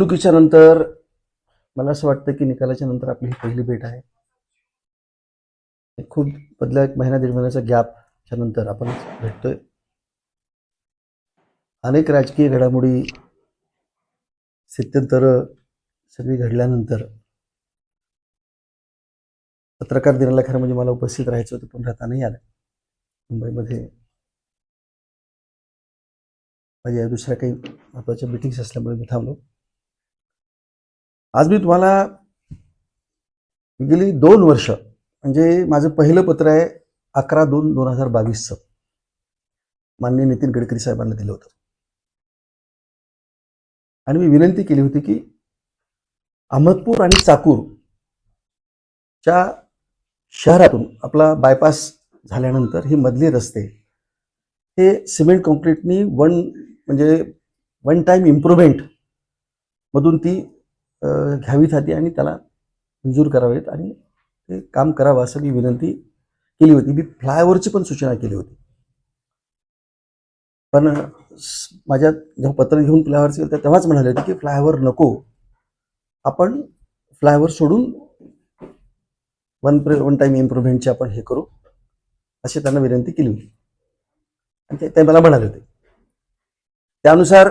निवडणुकीच्या नंतर मला असं वाटतं की निकालाच्या नंतर आपली ही पहिली भेट आहे. खूप बदल्या एक महिना दीड महिन्याचा गॅपच्या नंतर आपण भेटतोय. अनेक राजकीय घडामोडी स्थित्यंतर सगळी घडल्यानंतर पत्रकार दिनाला खरं म्हणजे मला उपस्थित राहायचं होतं पण राहता नाही आलं. मुंबईमध्ये माझ्या दुसऱ्या काही महत्त्वाच्या मिटिंग्स असल्यामुळे मी थांबलो. आज मी तुम्हाला गेली दोन वर्ष म्हणजे माझं पहिलं पत्र आहे अकरा दोन दोन हजार बावीसचं. माननीय नितीन गडकरी साहेबांना दिलं होतं. आणि मी विनंती केली होती की अहमदपूर आणि चाकूरच्या शहरातून आपला बायपास झाल्यानंतर हे मधले रस्ते हे सिमेंट कॉन्क्रीटनी वन म्हणजे वन टाईम इम्प्रुव्हमेंट मधून ती घ्यावीत हाती आणि त्याला मंजूर करावेत आणि ते काम करावं असं मी विनंती केली होती. मी फ्लायओव्हरची पण सूचना केली होती. पण माझ्या जेव्हा पत्र घेऊन फ्लायओव्हरचं गेलं तेव्हाच म्हणाले होते की फ्लायओव्हर नको. आपण फ्लायओव्हर सोडून वन प्र वन टाईम इम्प्रुव्हमेंटची आपण हे करू अशी त्यांना विनंती केली होती. आणि ते- ते मला म्हणाले होते. त्यानुसार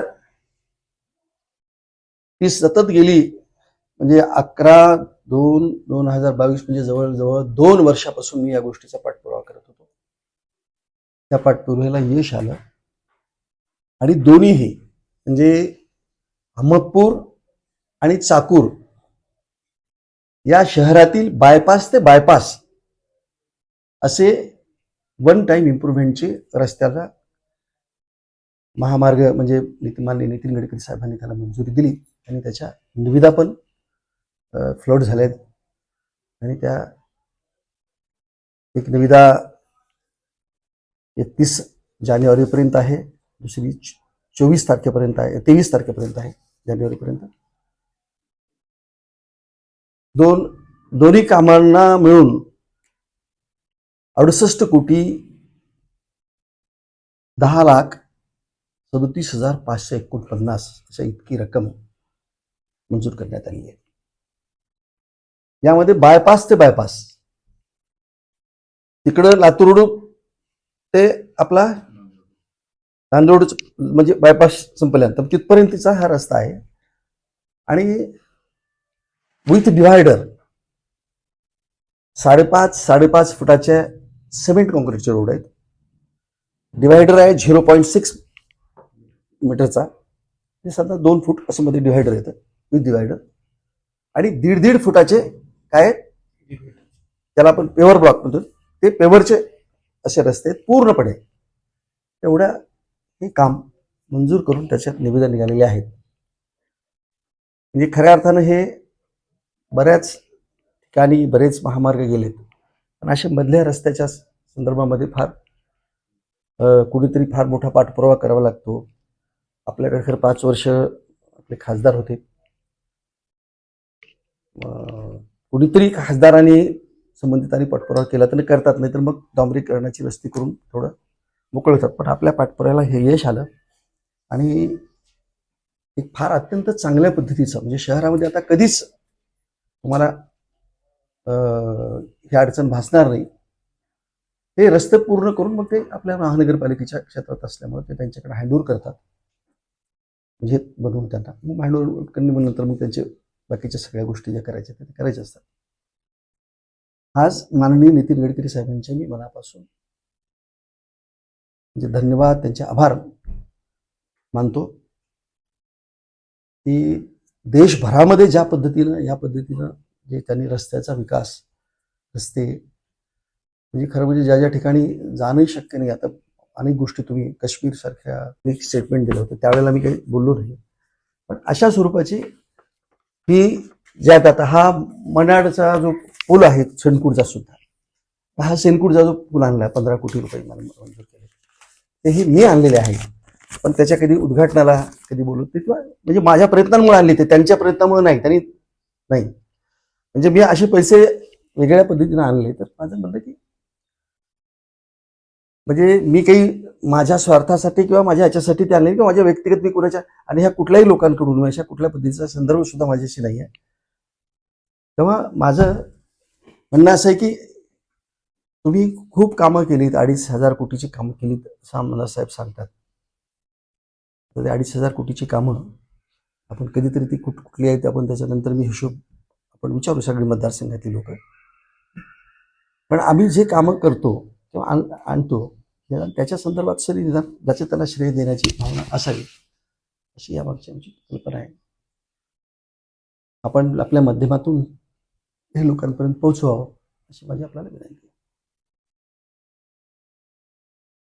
ती सतत गेली म्हणजे अकरा दोन दोन हजार बावीस म्हणजे जवळजवळ दोन वर्षापासून मी या गोष्टीचा पाठपुरावा करत होतो. त्या पाठपुराव्याला यश आलं. आणि दोन्हीही म्हणजे अहमदपूर आणि चाकूर या शहरातील बायपास ते बायपास असे वन टाइम इम्प्रुव्हमेंटचे रस्त्याला महामार्ग म्हणजे नितीन नितीन गडकरी साहेबांनी त्याला मंजुरी दिली आणि त्याच्या निविदा पण फ्लोट झालेत. आणि त्या एक निविदा एकतीस जानेवारीपर्यंत आहे. दुसरी चोवीस तारखेपर्यंत आहे तेवीस तारखेपर्यंत आहे जानेवारीपर्यंत. दोन दोन्ही कामांना मिळून अडुसष्ट कोटी दहा लाख सदोतीस हजार पाचशे एकोणपन्नास अशा इतकी रक्कम मंजूर करण्यात आली आहे. यामध्ये बायपास ते बायपास तिकडं लातूर ते आपला नांदोड म्हणजे बायपास संपल्यानंतर. तिथपर्यंतचा हा रस्ता आहे. आणि विथ डिव्हायडर साडेपाच साडेपाच फुटाच्या सिमेंट कॉन्क्रीटचे रोड आहेत. डिव्हायडर आहे झिरो पॉईंट सिक्स मीटरचा. ते साधारण दोन फूट असं मध्ये डिव्हायडर येतं. विथ डिव्हायडर आणि दीड दीड फुटाचे काय त्याला आपण पेवर ब्लॉक म्हणतो. ते पेवरचे असे रस्ते आहेत पूर्णपणे एवढ्या हे काम मंजूर करून त्याच्यात निविदा निघालेले आहेत. म्हणजे खऱ्या अर्थानं हे बऱ्याच ठिकाणी बरेच महामार्ग गेलेत. पण अशा मधल्या रस्त्याच्या संदर्भामध्ये फार कुणीतरी फार मोठा पाठपुरावा करावा लागतो. आपल्याकडे खरं पाच वर्ष आपले खासदार होते. कुणीतरी खासदाराने संबंधितांनी पाठपुरावा केला तर करतात नाही तर मग डांबरीकरणाची रस्ती करून थोडं मोकळं होतात पण आपल्या पाठपुराव्याला हे यश आलं. आणि एक फार अत्यंत चांगल्या पद्धतीचं म्हणजे शहरामध्ये आता कधीच तुम्हाला ही अडचण भासणार नाही. हे रस्ते पूर्ण करून मग ते आपल्या महानगरपालिकेच्या क्षेत्रात असल्यामुळे ते त्यांच्याकडे हँडओव्हर करतात. म्हणजे बनवून त्यांना. मग हँडओव्हर नंतर मग त्यांचे बाकीच्या सगळ्या गोष्टी ज्या करायच्या त्या करायच्या असतात. आज माननीय नितीन गडकरी साहेबांच्या मी मनापासून म्हणजे धन्यवाद त्यांचे आभार मानतो की देशभरामध्ये ज्या पद्धतीनं या पद्धतीनं जे त्यांनी रस्त्याचा विकास रस्ते म्हणजे खरं म्हणजे ज्या ज्या ठिकाणी जाणंही शक्य नाही आता अनेक गोष्टी तुम्ही काश्मीर सारख्या एक स्टेटमेंट दिलं होतं त्यावेळेला मी काही बोललो नाही. पण अशा स्वरूपाची ही ज्यात आता हा मनाडचा जो पूल आहे सेनकुडचा सुद्धा. हा सेनकुडचा जो पूल आणला पंधरा कोटी रुपये मला मंजूर केले. ते हे मी आणलेले आहे. पण त्याच्या कधी उद्घाटनाला कधी बोलत नाही किंवा म्हणजे माझ्या प्रयत्नांमुळे आणले ते त्यांच्या प्रयत्नामुळे नाही त्यांनी नाही. म्हणजे मी असे पैसे वेगळ्या पद्धतीने आणले तर माझं म्हणलं की म्हणजे मी काही माझ्या स्वार्थासाठी किंवा माझ्या याच्यासाठी त्या नाही किंवा माझ्या व्यक्तिगत मी कुणाच्या आणि ह्या कुठल्याही लोकांकडून म्हणजे अशा कुठल्या पद्धतीचा संदर्भ सुद्धा माझ्याशी नाही आहे. तेव्हा माझं म्हणणं असं आहे की तुम्ही खूप कामं केलीत अडीच हजार कोटीची कामं केलीत असं आम्हाला साहेब सांगतात. तर ते अडीच हजार कोटीची कामं आपण कधीतरी ती कुठ कुठली आहेत आपण त्याच्यानंतर मी हिशोब आपण विचारू सगळी मतदारसंघातली लोक. पण आम्ही जे कामं करतो किंवा आण आणतो त्या- त्याच्या संदर्भात सरी निदान ज्याचं त्याला श्रेय देण्याची भावना असावी अशी या मागची आमची कल्पना आहे. आपण आपल्या माध्यमातून हे लोकांपर्यंत पोहोचवावं अशी माझी आपल्याला विनंती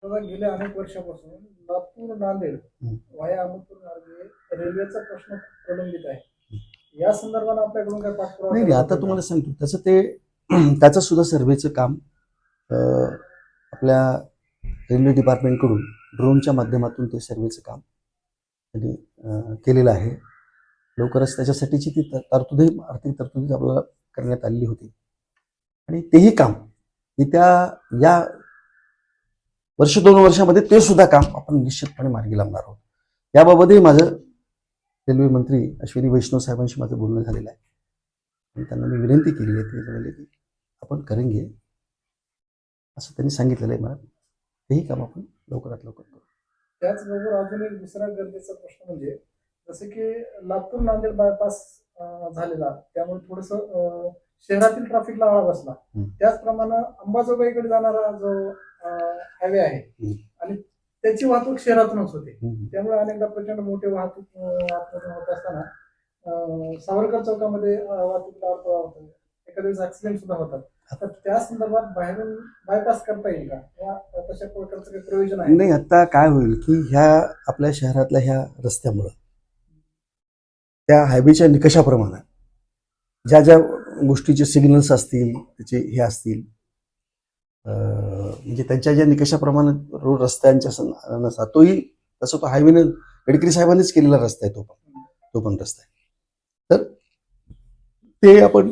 गेल्या अनेक वर्षापासून लातूर नांदेड. वाया अहमदपूर मार्गे रेल्वेचा प्रश्न प्रलंबित आहे. या संदर्भात आपल्याकडून काय पाठपुरावा नाही आता तुम्हाला सांगतो त्याचं ते त्याचं सुद्धा सर्वेचं काम आपल्या रेल्वे डिपार्टमेंटकडून ड्रोनच्या माध्यमातून ते सर्वेचं काम त्यांनी केलेलं आहे. लवकरच त्याच्यासाठीची ती तर- तरतुदी आर्थिक तरतुदी आपल्याला करण्यात आलेली होती. आणि तेही काम येत्या या वर्ष दोन वर्षामध्ये ते सुद्धा काम आपण निश्चितपणे मार्गी लावणार आहोत. याबाबतही माझं रेल्वे मंत्री अश्विनी वैष्णव साहेबांशी माझं बोलणं झालेलं आहे. आणि त्यांना मी विनंती केली आहे ते म्हणाले की आपण करेंगे असं त्यांनी सांगितलेलं आहे मला. तेही काम आपण लवकरात लवकर करू त्याचबरोबर अजून एक दुसरा गरजेचा प्रश्न म्हणजे जसं की लातूर नांदेड बायपास झालेला त्यामुळे थोडस शहरातील ट्रॅफिकला आळा बसला. त्याचप्रमाणे अंबाजोगाईकडे जाणारा जो हायवे आहे. आणि त्याची वाहतूक शहरातूनच होते. त्यामुळे अनेकदा प्रचंड मोठे वाहतूक होत असताना सावरकर चौकामध्ये वाहतूक अडथळा होतो एखाद्या वेळेस ऍक्सिडेंट सुद्धा होतात त्या संदर्भात बाहेरून बायपास करता येईल का? तशा प्रकारचं काही प्रयोजन आहे? नाही आता काय होईल की ह्या आपल्या शहरातल्या ह्या रस्त्यामुळं त्या हायवेच्या निकषाप्रमाणे ज्या ज्या गोष्टीचे सिग्नल्स असतील त्याचे हे असतील म्हणजे त्यांच्या ज्या निकषाप्रमाणे रोड रस्त्यांच्या नसा तोही तसं तो हायवेने गडकरी साहेबांनीच केलेला रस्ता आहे तो पण तो पण रस्ता आहे. तर ते आपण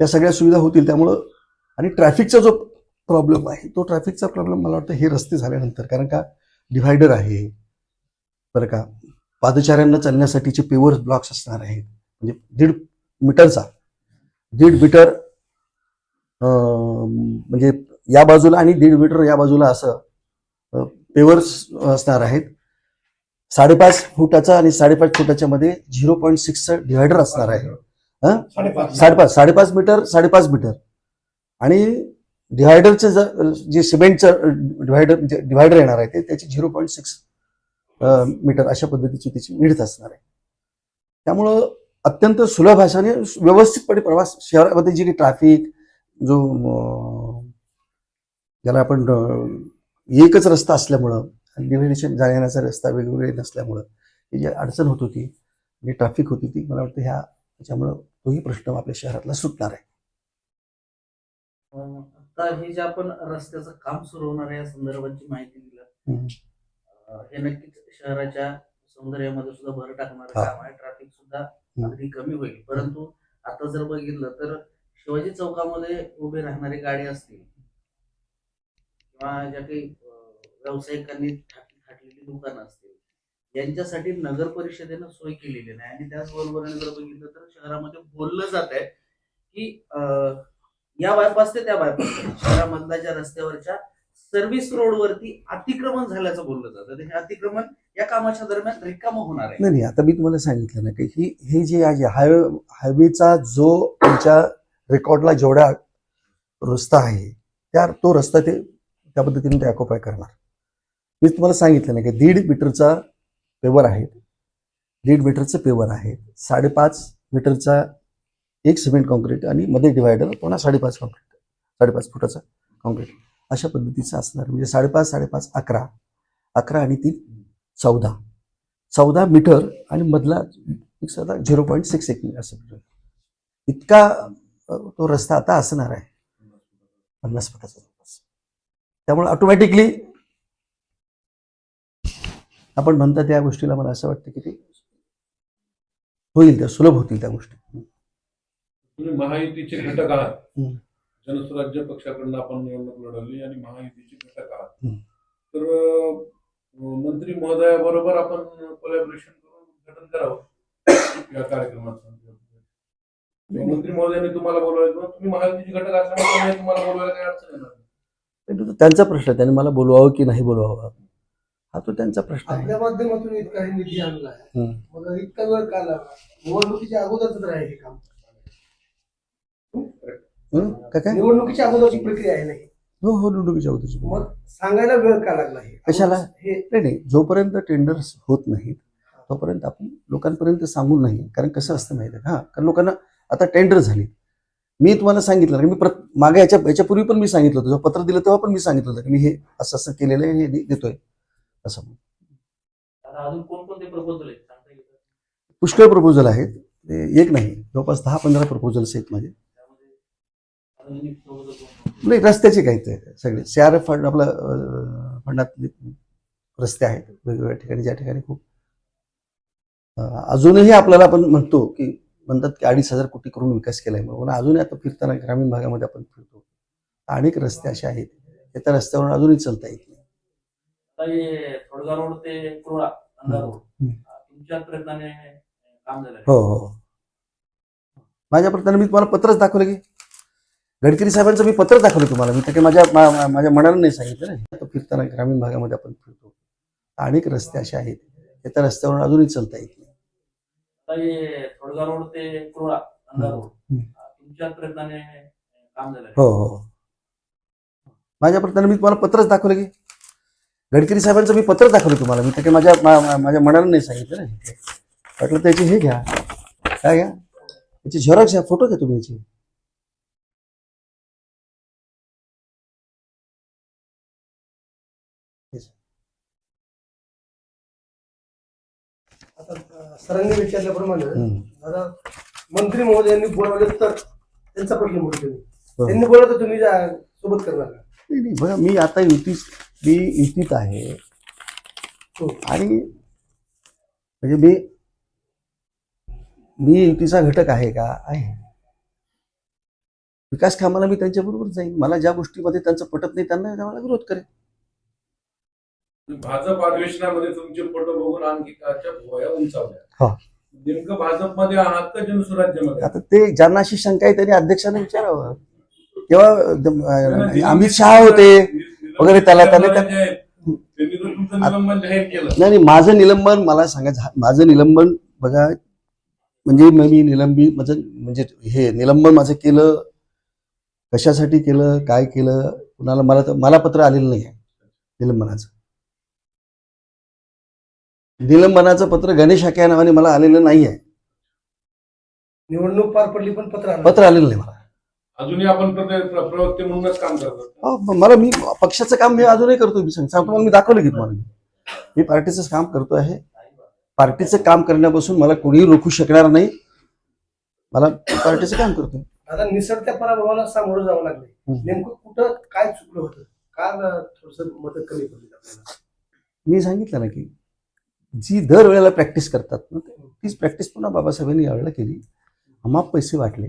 या सगळ्या सुविधा होतील त्यामुळं आणि ट्रॅफिकचा जो प्रॉब्लेम आहे तो ट्रॅफिकचा प्रॉब्लेम मला वाटतं हे रस्ते झाल्यानंतर कारण का डिव्हायडर आहे बरं का पादचाऱ्यांना चालण्यासाठीचे पेवर ब्लॉक्स असणार आहेत म्हणजे दीड मीटरचा दीड मीटर म्हणजे या बाजूला आणि दीड मीटर या बाजूला असं पेवर्स असणार आहेत. साडेपाच फुटाचा आणि साडेपाच फुटाच्या मध्ये झिरो पॉईंट सिक्सचा डिव्हायडर असणार आहे. साडेपाच साडेपाच मीटर साडेपाच मीटर. आणि डिव्हायडरचं ज- सिमेंटचं डिव्हायडर डिव्हायडर येणार आहे ते त्याची झिरो पॉईंट सिक्स मीटर अशा पद्धतीची त्याची विडथ असणार आहे. त्यामुळं अत्यंत सुलभ भाषाने व्यवस्थितपणे प्रवास शहरामध्ये जी काही ट्रॅफिक जो ज्याला आपण एकच रस्ता असल्यामुळं डिव्हिडेशन जाण्याचा रस्ता वेगवेगळे नसल्यामुळं ही जी अडचण होत होती जी ट्रॅफिक होती ती मला वाटतं ह्या त्याच्यामुळं तोही प्रश्न आपल्या शहरातला सुटणार आहे. आता हे जे आपण रस्त्याचं काम सुरू होणार आहे या संदर्भाची माहिती दिलं. हे नक्कीच शहराच्या सौंदर्यामध्ये सुद्धा भर टाकणारं. काम आहे. ट्रॅफिक सुद्धा अगदी कमी होईल. परंतु आता जर बघितलं तर शिवाजी चौकामध्ये उभे राहणारी गाडी असतील किंवा ज्या काही व्यावसायिकांनी ठाकलेली दुकानं असतील यांच्यासाठी नगर परिषदेनं सोय केलेली नाही. आणि त्याचबरोबर जर बघितलं तर शहरामध्ये बोललं जात आहे की अं, या बायपास ते त्या बायपास शहरामधल्या ज्या रस्त्यावरच्या सर्व्हिस रोडवरती अतिक्रमण झाल्याचं बोललं जातं. हे अतिक्रमण या कामाच्या दरम्यान रिकाम होणार आहे. नाही नाही आता मी तुम्हाला सांगितलं ना की ही हे जे आहे हायवे हायवेचा जो तुमच्या रेकॉर्डला जेवढा रस्ता आहे त्या तो रस्ता ते त्या पद्धतीने ते ऑक्युपाय करणार. मी तुम्हाला सांगितलं ना की दीड मीटरचा पेवर आहेत. दीड मीटरचं पेवर आहे साडेपाच मीटरचा एक सिमेंट कॉन्क्रीट आणि मध्ये डिवायडर पुन्हा साडेपाच कॉन्क्रीट साडेपाच फुटाचा कॉन्क्रीट अशा पद्धतीचं असणार. म्हणजे साडेपाच साडेपाच अकरा. अकरा आणि तीन चौदा. चौदा मीटर आणि मधला झिरो पॉईंट सिक्स एक असं इतका तो रस्ता आता असणार आहे. पन्नास फुटाचा त्यामुळे ऑटोमॅटिकली आपण म्हणता त्या गोष्टीला मला असं वाटतं की ते होईल त्या सुलभ होतील त्या गोष्टी. तुम्ही महायुतीचे घटक आहात. हम्म. जनस्वराज्य पक्षाकडनं आपण निवडणूक लढवली आणि महायुतीचे घटक आहात. तर मंत्री महोदयाबरोबर आपण कोलॅबरेशन करून उद्घाटन करावं या कार्यक्रमाचं. मंत्री महोदयांनी तुम्हाला बोलवायचं तुम्ही महायुतीचे घटक असल्यामुळे तुम्हाला बोलवायला काही अडचण येणार त्यांचा प्रश्न आहे. त्यांनी मला बोलवावं की नाही बोलवावं? हा तो त्यांचा प्रश्न आहे. आपल्या माध्यमातून इतका हे निधी आणला आहे. मग इतका वेळ का लागला? निवडणुकीच्या अगोदरच राहील हे काम? काय काय? निवडणुकीच्या अगोदरची प्रक्रिया आहे नाही हो. हो निवडणुकीच्या अगोदरची मग सांगायला वेळ का लागला हे? कशाला? हे नाही नाही. जोपर्यंत टेंडर्स होत नाहीत तोपर्यंत आपण लोकांपर्यंत सांगून नाही. कारण कसं असतं माहिती आहे का? हा कारण लोकांना आता टेंडर झाली मी तुम्हाला सांगितलं मी प्रत मागे याच्या याच्यापूर्वी पण मी सांगितलं होतं. जेव्हा पत्र दिलं तेव्हा पण मी सांगितलं होतं की मी हे असं असं केलेलं आहे हे दे- देतोय. असं. अजून कोणकोणते प्रपोजल आहेत? पुष्कळ प्रपोजल आहेत. एक नाही जवळपास दहा पंधरा प्रपोजल्स आहेत माझे? नाही रस्त्याचे काही सगळे एफ फंड आपलं अं, फंडातले रस्ते आहेत. वेगवेगळ्या ठिकाणी ज्या ठिकाणी खूप अजूनही आपल्याला आपण म्हणतो की म्हणतात की अडीच हजार कोटी करून विकास केलाय म्हणून. अजूनही आता फिरताना ग्रामीण भागामध्ये आपण फिरतो. अनेक रस्ते असे आहेत. त्या रस्त्यावरून अजूनही चालता येत थोडगा रोड ते कुरोळा रोड. हम्म. तुमच्या प्रयत्नाने काम झालं आहे. हो हो माझ्या प्रयत्नाने मी तुम्हाला पत्रच दाखवलं की? गडकरी साहेबांचं मी पत्र दाखवलं तुम्हाला. मी तर माझ्या माझ्या मनानं नाही सांगितलं ना. फिरताना ग्रामीण भागामध्ये आपण फिरतो. अनेक रस्ते असे आहेत. त्या रस्त्यावरून अजूनही चालता येत नाही. हे थोडगा रोड ते कुरोळा रोड. तुमच्या प्रयत्नाने काम झालं. हो हो. माझ्या प्रयत्नाने मी तुम्हाला पत्रच दाखवलं की? गडकरी साहेबांचं मी पत्र दाखवलं तुम्हाला. मी तर काही माझ्या माझ्या मनानं नाही सांगितलं ना म्हटलं त्याची हे घ्या. काय घ्या? याची झेरॉक्स घ्या. फोटो घ्या तुम्ही याची. आता सरांनी विचारल्याप्रमाणे. दादा मंत्री महोदयांनी बोलवले तर त्यांचा प्रश्न हो. त्यांनी बोलवलं तर तुम्ही जा- सोबत करणार का? नाही नाही बघा मी आता युतीत मी युतीत आहे. आणि म्हणजे मी मी युतीचा घटक आहे का? आहे. विकास कामाला मी त्यांच्याबरोबर जाईन. मला ज्या गोष्टीमध्ये त्यांचं पटत नाही त्यांना मला विरोध करेन. भाजप अधिवेशनामध्ये तुमचे फोटो बघून आणखी काच्या भोया उंचावल्या. हा. नेमकं भाजपमध्ये आहात का जनस्वराज्यामध्ये आता ते ज्यांना अशी शंका आहे त्यांनी अध्यक्षांना विचारावं. तेव्हा अमित शहा होते. वगैरे त्याला- त्याला- त्यांनी तर तुमचं निलंबन जाहीर केलं. नाही नाही, माझं निलंबन मला सांगा झा- माझं निलंबन बघा म्हणजे मग मी निलंबित माझं म्हणजे हे निलंबन माझं केलं कशासाठी केलं काय केलं कुणाला मला तर मला पत्र आलेलं नाही आहे निलंबनाचं. निलंबनाचं पत्र गणेश हाके या नावाने मला आलेलं नाही आहे निवडणूक पार पडली पण पत्र पत्र आलेलं नाही मला. अजूनही आपण प्रवक्ते म्हणूनच काम करतो अहो, म- मला मी पक्षाचं काम मी अजूनही करतो मी सांग- सांगतो मला मी दाखवलं की तुम्हाला. मी. मी पार्टीचं काम करतो आहे. पार्टीचं काम करण्यापासून मला कोणीही रोखू शकणार नाही. मला पार्टीचं काम करतो आता निसटत्या पराभवाला सामोरं जावं लागले हम्म. नेमकं कुठं काय चुकलं होतं? का थोडस मदत कमी पडली आपल्याला? मी सांगितलं ना की जी दर वेळेला प्रॅक्टिस करतात ना तीच प्रॅक्टिस पुन्हा बाबासाहेबांनी यावेळेला केली. अमाप पैसे वाटले.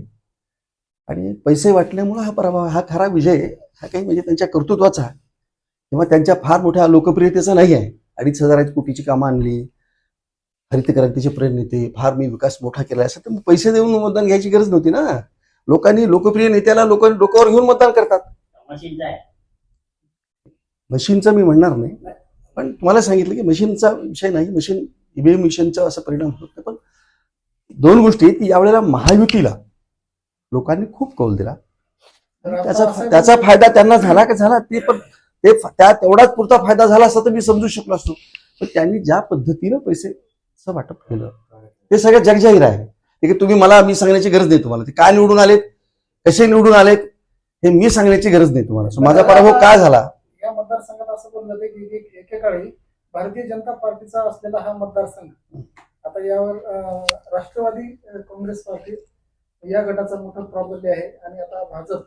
आणि पैसे वाटल्यामुळं हा पराभव हा खरा विजय हा काही म्हणजे त्यांच्या कर्तृत्वाचा किंवा त्यांच्या फार मोठ्या लोकप्रियतेचा नाही आहे. अडीच हजाराची कोटीची कामं आणली. हरित क्रांतीचे प्रणेते फार मी विकास मोठा केला असं तर पैसे देऊन मतदान घ्यायची गरज नव्हती ना. लोकांनी लोकप्रिय नेत्याला लोकांनी डोक्यावर घेऊन मतदान करतात. मशीनचं मी म्हणणार नाही. पण तुम्हाला सांगितलं की मशीनचा विषय नाही. मशीन ईव्हीएम मिशनचा असा परिणाम होत नाही. पण दोन गोष्टी की यावेळेला महायुतीला लोकांनी खूप कौल दिला. त्याचा असं- त्याचा फायदा त्यांना झाला का झाला ते पण ते त्या तेवढाच पुरता फायदा झाला असता तर मी समजू शकलो असतो. पण त्यांनी ज्या पद्धतीनं पैसेचं वाटप केलं ते सगळं जगजाहीर आहे. ते की तुम्ही मला मी सांगण्याची गरज नाही तुम्हाला. ते काय निवडून आलेत? कसे निवडून आलेत? हे मी सांगण्याची गरज नाही तुम्हाला. माझा पराभव का झाला? या मतदारसंघात असं बोललं की एक- एकेकाळी भारतीय जनता पार्टीचा असलेला हा मतदारसंघ. आता यावर राष्ट्रवादी काँग्रेस पार्टी या गटाचा मोठा प्रॉब्लेम आहे. आणि आता भाजप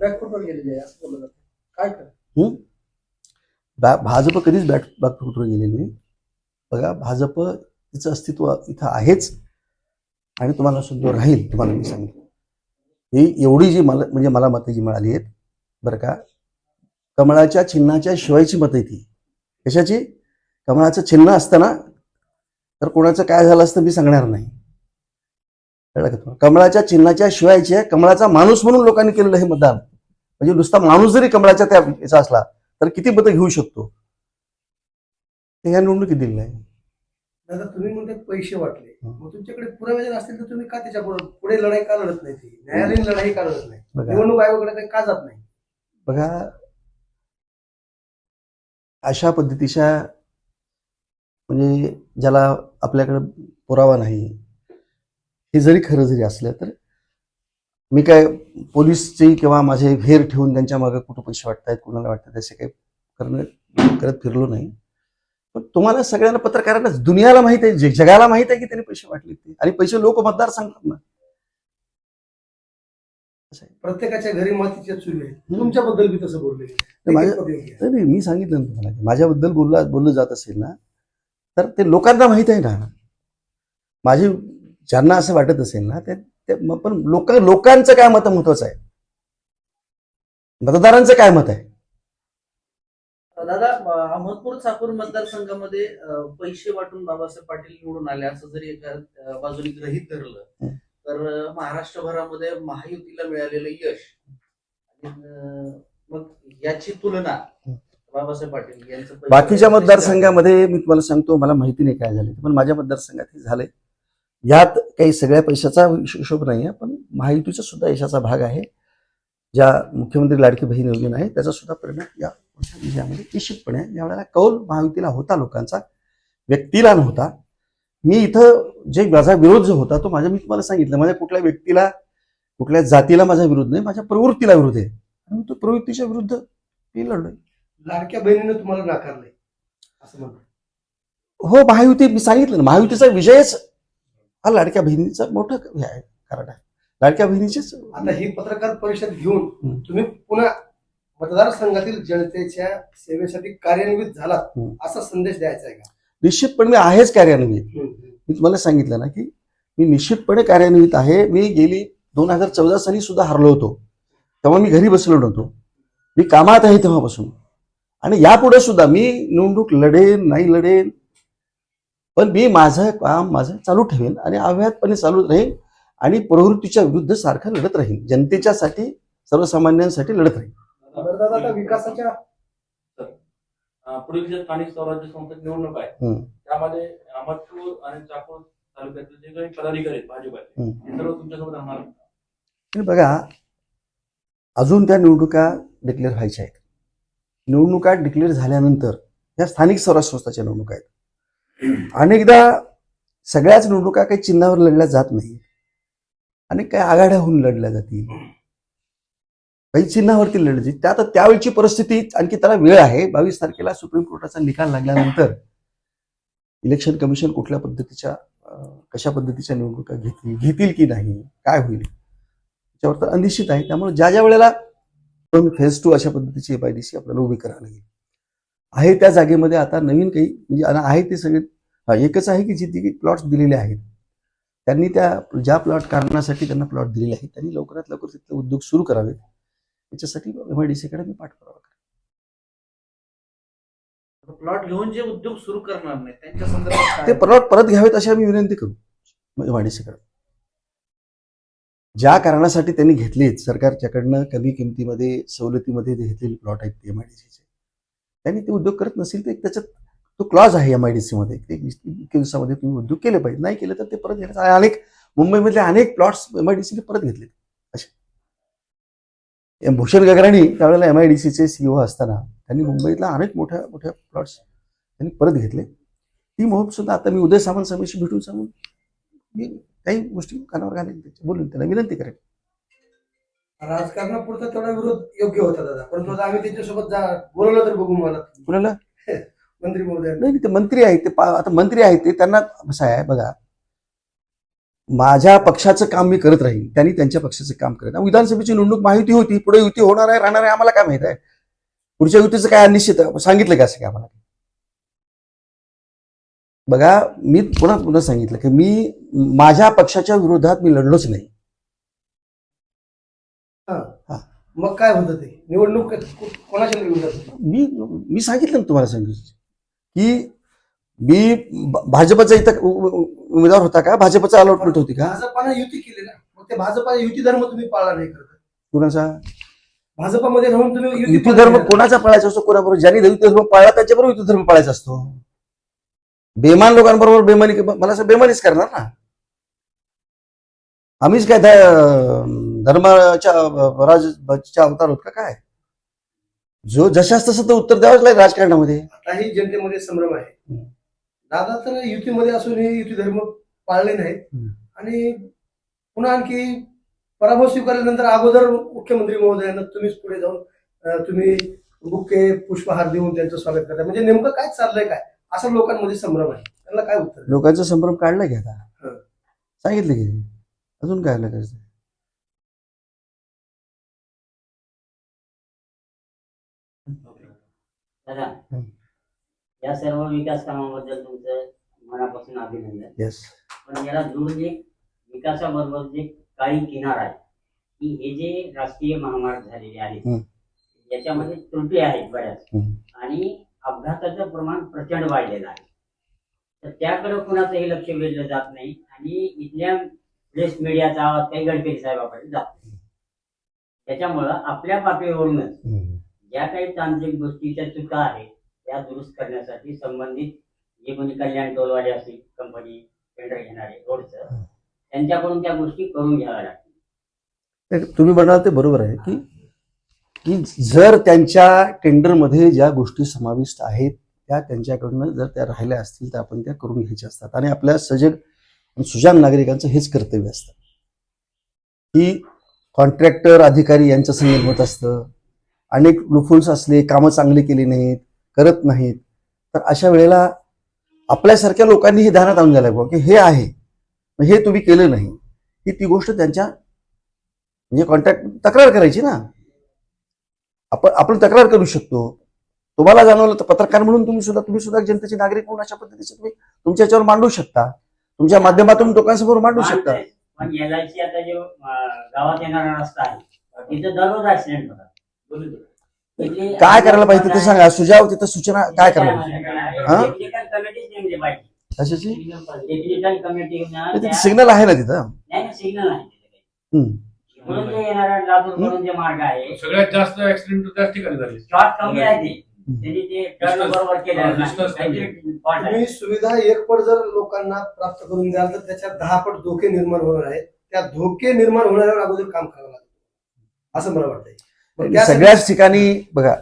बॅकफुटवर गेलेली आहे असं बोललं जातं. काय कर भाजप कधीच बॅट बॅकफुटवर गेलेली नाही. बघा भाजप तिचं अस्तित्व इथं आहेच. आणि तुम्हाला सुद्धा राहील तुम्हाला मी सांगितलं ही एवढी जी मला म्हणजे मला मतं जी मिळाली आहेत बरं का कमळाच्या चिन्हाच्या शिवायची मतं आहे ती कशाची? कमळाचं चिन्ह असतं ना तर कोणाचं काय झालं असतं मी सांगणार नाही. कमळाच्या चिन्हाच्या शिवायची कमळाचा माणूस म्हणून लोकांनी केलेलं हे मतदान. म्हणजे नुसता माणूस जरी कमळाच्या त्या याचा असला तर किती मतं घेऊ शकतो? ते ह्या निवडणुकीत दिलेलं आहे दादा तुम्ही म्हणते पैसे वाटले. मग तुमच्याकडे पुरावे जर असतील तर तुम्ही का त्याच्या पुढे लढाई का लढत नाही ती? न्यायालयीन लढाई का लढत नाही? निवडणूक आयोगाकडे काही का जात नाही? बघा अशा पद्धतीच्या म्हणजे ज्याला आपल्याकडे पुरावा नाही हे जरी खरं जरी असलं तर मी काय पोलीसचे किंवा माझे हेर ठेवून त्यांच्या मागे कुठं पैसे वाटतायत कुणाला वाटतात असे काही करणं करत फिरलो नाही. पण तुम्हाला सगळ्यांना पत्रकारांना दुनियाला माहीत आहे जग- जगाला माहीत आहे की त्यांनी पैसे वाटले ते? आणि पैसे लोक मतदार सांगतात ना. प्रत्येकाच्या घरी मातीच्या चुली आहेत. तुमच्याबद्दल बी तसं बोलले. माझ्या- नाही मी सांगितलं ना तुम्हाला माझ्याबद्दल बोलला बोललं जात असेल ना तर ते लोकांना माहीत आहे ना. माझी ज्यांना असं वाटत असेल ना ते पण लोक लोकांचं काय मत महत्वाचं आहे मतदारांचं काय मत आहे दादा अहमदपूर चाकूर मतदारसंघामध्ये पैसे वाटून बाबासाहेब पाटील निवडून आले असं जरी एका बाजूने गृहीत धरलं. तर महाराष्ट्रभरामध्ये महायुतीला मिळालेलं यश मग याची तुलना. बाबासाहेब पाटील यांचं बाकीच्या मतदारसंघामध्ये मी तुम्हाला सांगतो मला माहिती नाही काय झाले पण माझ्या मतदारसंघात हे झालंय यात काही सगळ्या पैशाचा हिश- हिशोब नाही आहे पण महायुतीचा सुद्धा यशाचा भाग आहे. ज्या मुख्यमंत्री लाडकी बहीण योजना आहे त्याचा सुद्धा परिणाम या यामध्ये निश्चितपणे आहे. यावेळेला कौल महायुतीला होता लोकांचा व्यक्तीला नव्हता. मी इथं जे माझा विरोध जो होता तो माझ्या मी तुम्हाला सांगितलं माझ्या कुठल्या व्यक्तीला कुठल्या जातीला माझा विरोध नाही माझ्या प्रवृत्तीला विरोध आहे. आणि तो प्रवृत्तीच्या विरुद्ध मी लढलोय. लाडक्या बहिणीने तुम्हाला नाकारलंय असं म्हणतात. हो महायुती मी सांगितलं ना महायुतीचा विजयच हा लाडक्या बहिणीचा मोठं आहे कारण आहे. लाडक्या बहिणीचेच आता ही पत्रकार परिषद घेऊन. तुम्ही पुन्हा मतदारसंघातील जनतेच्या सेवेसाठी कार्यान्वित झालात हं. असा संदेश द्यायचा आहे का? निश्चितपणे मी आहेच कार्यान्वित. मी तुम्हाला सांगितलं ना की मी निश्चितपणे कार्यान्वित आहे. मी गेली दोन हजार चौदा साली सुद्धा हरलो होतो. तेव्हा मी घरी बसलो नव्हतो. मी कामात आहे तेव्हापासून. आणि यापुढे सुद्धा मी निवडणूक लढेन नाही लढेन पण मी माझं काम माझं चालू ठेवेन आणि अव्याहतपणे चालू राहीन आणि प्रवृत्तीच्या विरुद्ध सारखं लढत राहीन. जनतेच्यासाठी सर्वसामान्यांसाठी लढत विकासाच्या अं, पुढील जे स्थानिक स्वराज्य संस्था निवडणूक आहे. त्यामध्ये अहमदपूर आणि चाकूर तालुक्यातील जे काही पदाधिकारी आहेत भाजपाचे. हे सर्व तुमच्यासोबत राहणार बघा अजून त्या निवडणुका डिक्लेअर व्हायच्या आहेत. निवडणुका डिक्लेअर झाल्यानंतर या स्थानिक स्वराज्य संस्थाच्या निवडणुका आहेत. अनेकदा सगळ्याच निवडणुका काही चिन्हावर लढल्या जात नाही आणि काही आघाड्या होऊन लढल्या जातील. काही चिन्हावरती लढली त्या आता त्यावेळची परिस्थिती आणखी त्याला वेळ आहे. बावीस तारखेला सुप्रीम कोर्टाचा निकाल लागल्यानंतर इलेक्शन कमिशन कुठल्या पद्धतीच्या कशा पद्धतीच्या निवडणुका घेतील घेतील की नाही काय होईल त्याच्यावर तर अनिश्चित आहे. त्यामुळे ज्या ज्या वेळेला दोन फेज टू अशा पद्धतीची एफआयडीसी आपल्याला उभी करावी लागेल. आहे त्या जागेमध्ये आता नवीन काही म्हणजे आहे ते सगळे एकच आहे की जिथे प्लॉट्स दिलेले आहेत त्यांनी त्या ज्या प्लॉट कारणासाठी त्यांना प्लॉट दिलेले आहेत त्यांनी लवकरात लवकर तिथले उद्योग सुरू करावेत याच्यासाठी एमआयडीसीकडे मी पाठपुरावा करेन. प्लॉट घेऊन जे उद्योग सुरू करणार नाही त्यांच्या संदर्भात ते? प्लॉट परत घ्यावेत अशी आम्ही विनंती करू एमआयडीसीकडे ज्या कारणासाठी त्यांनी घेतलेत सरकारच्याकडनं कमी किमतीमध्ये सवलतीमध्ये जे घेतलेले प्लॉट आहेत ते एमआयडीसीचे त्यांनी ते उद्योग करत नसेल तर एक त्याच्यात तो क्लॉज आहे एमआयडीसी मध्ये. ते वीस इतक्या दिवसामध्ये तुम्ही उद्योग केले पाहिजे. नाही केले तर ते परत घेण्याचा आणि अनेक मुंबईमधले अनेक प्लॉट्स एमआयडीसीने परत घेतले. असे एम भूषण गगराणी त्यावेळेला एमआयडीसीचे सीईओ असताना त्यांनी मुंबईतला अनेक मोठ्या मोठ्या प्लॉट्स त्यांनी परत घेतले. ती मोहीम सुद्धा आता मी उदय सामंत साहेबांशी भेटून सांगून मी काही गोष्टी कानावर घालेन. बोलून त्यांना विनंती करेन. राजकारणापुरता तेवढा विरोध योग्य होता दादा. परंतु आम्ही त्यांच्यासोबत बोलवलं तर बघू मला. कुणाला मंत्री महोदय. नाही ते मंत्री आहेत ते आता मंत्री आहेत ते त्यांना कसं आहे बघा. माझ्या पक्षाचं काम मी करत राहीन त्यांनी त्यांच्या पक्षाचं काम करत. विधानसभेची निवडणूक माहिती होती पुढे युती होणार आहे राहणार आहे आम्हाला काय माहीत आहे? पुढच्या युतीचं काय अनिश्चित? सांगितलं का असं काय आम्हाला? बघा मी पुन्हा पुन्हा सांगितलं की मी माझ्या पक्षाच्या विरोधात मी लढलोच नाही. मग काय होतं ते? निवडणूक कोणाच्या? मी मी सांगितलं ना तुम्हाला सांगितलं की मी भाजपचा इथं उमेदवार होता का? भाजपचा अलॉटमेंट होती का? भाजपानं युती केली ना. मग ते भाजपा युती धर्म तुम्ही पाळला नाही करत. कुणाचा? भाजपामध्ये राहून तुम्ही युती धर्म. कोणाचा पाळायचा असतो? कोणाबरोबर? ज्यांनी युती धर्म पाळला त्याच्याबरोबर युती धर्म पाळायचा असतो. बेमान लोकांबरोबर बेमानी मला असं बेमानीच करणार ना. आम्हीच काय धर्माच्या राजच्या अवतार होत का काय? जो जशास तसं तर उत्तर द्यावंच लागेल राजकारणामध्ये. आताही जनतेमध्ये संभ्रम आहे. दादा तर युतीमध्ये असूनही युती धर्म पाळले नाहीत. आणि पुन्हा आणखी पराभव स्वीकारल्यानंतर अगोदर मुख्यमंत्री महोदयांना तुम्हीच पुढे जाऊन तुम्ही बुके पुष्पहार देऊन त्यांचं स्वागत करता म्हणजे नेमकं काय चाललंय काय? असं लोकांमध्ये संभ्रम आहे. त्यांना काय उत्तर? लोकांचा संभ्रम काढला की आता. सांगितलं की. अजून काय करायचं दादा हं. या सर्व विकास कामाबद्दल तुमचं मनापासून अभिनंदन. येस पण याला जोडून एक विकासाबरोबर जे काळी किनार आहे की हे जे राष्ट्रीय महामार्ग झालेले आहेत हं. याच्यामध्ये त्रुटी आहेत बऱ्याच. हं. आणि अपघाताचं प्रमाण प्रचंड वाढलेलं आहे. तर त्याकडे कुणाचंही लक्ष वेधलं जात नाही आणि इथल्या प्रेस मीडियाचा आवाज काही गडकरी साहेबाकडे जात नाही. त्याच्यामुळं आपल्या पातळीवरूनच ज्या काही तांत्रिक गोष्टीच्या चुका आहेत त्या दुरुस्त करण्यासाठी संबंधित जे कोणी कल्याण टोलवाले असतील कंपनी टेंडर घेणारे रोडचं त्यांच्याकडून त्या गोष्टी करून घ्याव्या लागतील. तर तुम्ही म्हणाल ते बरोबर आहे की की जर त्यांच्या टेंडरमध्ये ज्या गोष्टी समाविष्ट आहेत त्या त्यांच्याकडनं जर त्या राहिल्या असतील तर आपण त्या करून घ्यायच्या असतात. आणि आपल्या सजग आणि सुजाण नागरिकांचं हेच कर्तव्य असतं. की कॉन्ट्रॅक्टर अधिकारी यांचं संगत होत असतं अनेक लुफुल्स असले कामं चांगली केली नाहीत करत नाहीत तर अशा वेळेला आपल्यासारख्या लोकांनी हे ध्यानात आणून द्यायला पाहिजे की हे आहे हे तुम्ही केलं नाही. ही ती गोष्ट त्यांच्या म्हणजे कॉन्ट्रॅक्ट तक्रार करायची ना. आपण आपण तक्रार करू शकतो. तुम्हाला जाणवलं तर पत्रकार म्हणून तुम्ही सुद्धा तुम्ही सुद्धा जनतेचे नागरिक म्हणून अशा पद्धतीचे तुम्ही तुमच्या याच्यावर मांडू शकता. तुमच्या माध्यमातून लोकांसमोर मांडू शकता. पण एल आय सी आता जो गावात येणारा रस्ता आहे तिथं दररोज ऍक्सिडेंट होतात. काय करायला पाहिजे ते सांगा. सुजाव तिथं सूचना काय करायला हा? कशाची? सिग्नल आहे ना तिथं? सिग्नल आहे सगळ्यात जास्त ऍक्सिडेंट त्याच ठिकाणी झाले. शॉर्ट कमी आहे. तुम्ही सुविधा एक पट जर लोकांना प्राप्त करून द्याल तर त्याच्यात दहा पट धोके निर्माण होणार आहेत. त्या धोके निर्माण होणाऱ्यावर अगोदर काम करावं लागतं असं मला वाटतंय. सगळ्याच ठिकाणी बघा.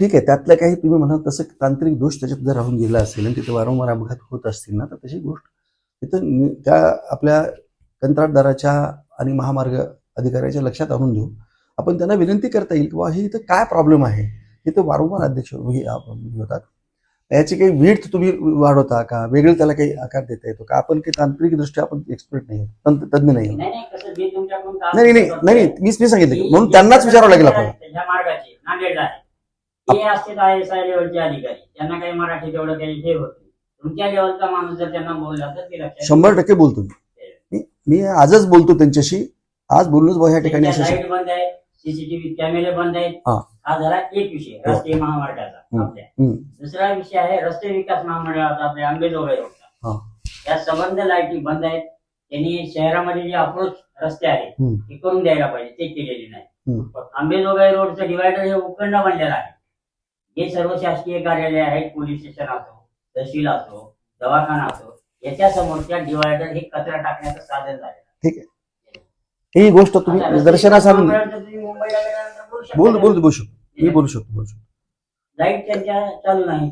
ठीक आहे त्यातलं काही तुम्ही म्हणा तसं तांत्रिक दोष त्याच्यात जर राहून गेला असेल आणि तिथे वारंवार अपघात होत असतील ना तर तशी गोष्ट. तिथं त्या आपल्या कंत्राटदाराच्या आणि महामार्ग अधिकाऱ्याच्या लक्षात आणून देऊ. आपण त्यांना विनंती करता येईल की बा हे इथं काय प्रॉब्लेम आहे? इथं वारंवार अध्यक्ष हे होतात. याची काही वीट तुम्ही वाढवता का? वेगळं त्याला काही आकार देता येतो का? आपण काही तांत्रिक दृष्ट्या आपण एक्सपर्ट नाही तज्ज्ञ नाही. नाही नाही नाही नाही नाही नाही मीच मी सांगितलं म्हणून त्यांनाच विचारावं लागेल आपण शंभर टक्के बोलतो मी. मी आजच बोलतो त्यांच्याशी. आज बोलूनच बा ह्या ठिकाणी सीसीटीव्ही कॅमेरे बंद आहेत. हा. झाला एक विषय राष्ट्रीय महामार्गाचा. आपल्या हम्म. दुसरा विषय आहे रस्ते विकास महामंडळाचा आपल्या आंबेजोगाई हा. रोडचा या संबंध लाईटी बंद आहेत त्यांनी शहरामध्ये जे अप्रोच रस्ते आहेत हम्म. ते करून द्यायला पाहिजे ते केलेले नाही हम्म. आंबेजोगाई रोडचं डिवायडर हे उखंड बनलेलं आहे हे सर्व शासकीय कार्यालय आहेत पोलीस स्टेशन असो तहसील असो दवाखाना असो याच्या समोरच्या डिवायडर हे कचरा टाकण्याचं साधन झालं ही गोष्ट तुम्ही निदर्शनास आणून मुंबईला गेल्यानंतर बोलू शकता बोल का? बोल बोलू शकतो मी बोलू शकतो बोलू शकतो लाइट त्यांच्या चालू नाही.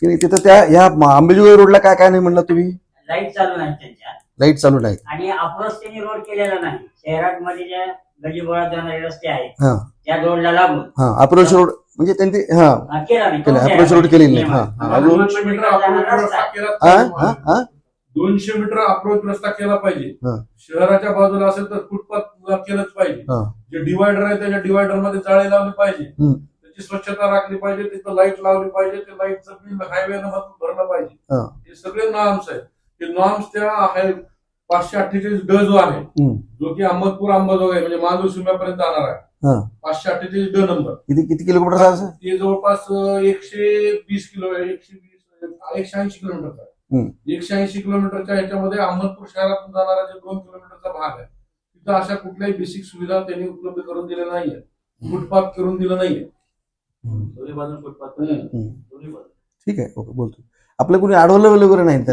की नाही, तिथं त्या ह्या आंबेजोगाई रोडला काय काय नाही म्हणलं तुम्ही? लाइट चालू नाही त्यांच्या. लाइट चालू नाही. आणि अप्रोच त्यांनी रोड केलेला नाही. शहरात मध्ये ज्या गल्लीबोळात जाणारे रस्ते आहेत हा. त्या रोडला लागून. हा अप्रोच रोड म्हणजे त्यांनी हा. हा, केला नाही. केलं, approach road केलेली नाही. हा, हा. अजून- अप्रोच हा हा. हा. दोनशे मीटर अप्रोच रस्ता केला पाहिजे. शहराच्या बाजूला असेल तर फुटपाथ केलंच पाहिजे. जे डिवायडर आहे त्याच्या डिवायडरमध्ये जाळे लावले पाहिजे. त्याची स्वच्छता राखली पाहिजे तिथं लाइट लावली पाहिजे ते लाईटचं बिल हायवे भरलं पाहिजे हा. सगळे नॉर्म्स आहेत ते नॉर्म्स त्या पाचशे अठ्ठेचाळीस ड जो आहे. जो की अहमदपूर अंबाजोगाई म्हणजे मांजूर सीम्यापर्यंत जाणार आहे. पाचशे अठ्ठेचाळीस ड नंबर किती किती किलोमीटर ते जवळपास एकशे वीस किलो एकशे वीस एकशे ऐंशी. आहे एकशे ऐंशी किलोमीटरच्या ह्याच्यामध्ये अहमदपूर शहरातून जाणारा जे दोन किलोमीटरचा भाग आहे तिथं अशा कुठल्याही बेसिक सुविधा त्यांनी उपलब्ध करून दिल्या नाहीये फुटपाथ करून दिलं नाहीये दोन्ही बाजून फुटपाथ. दोन्ही बाजून. ठीक आहे ओके बोलतो. आपलं कोणी अडवलं वगैरे नाही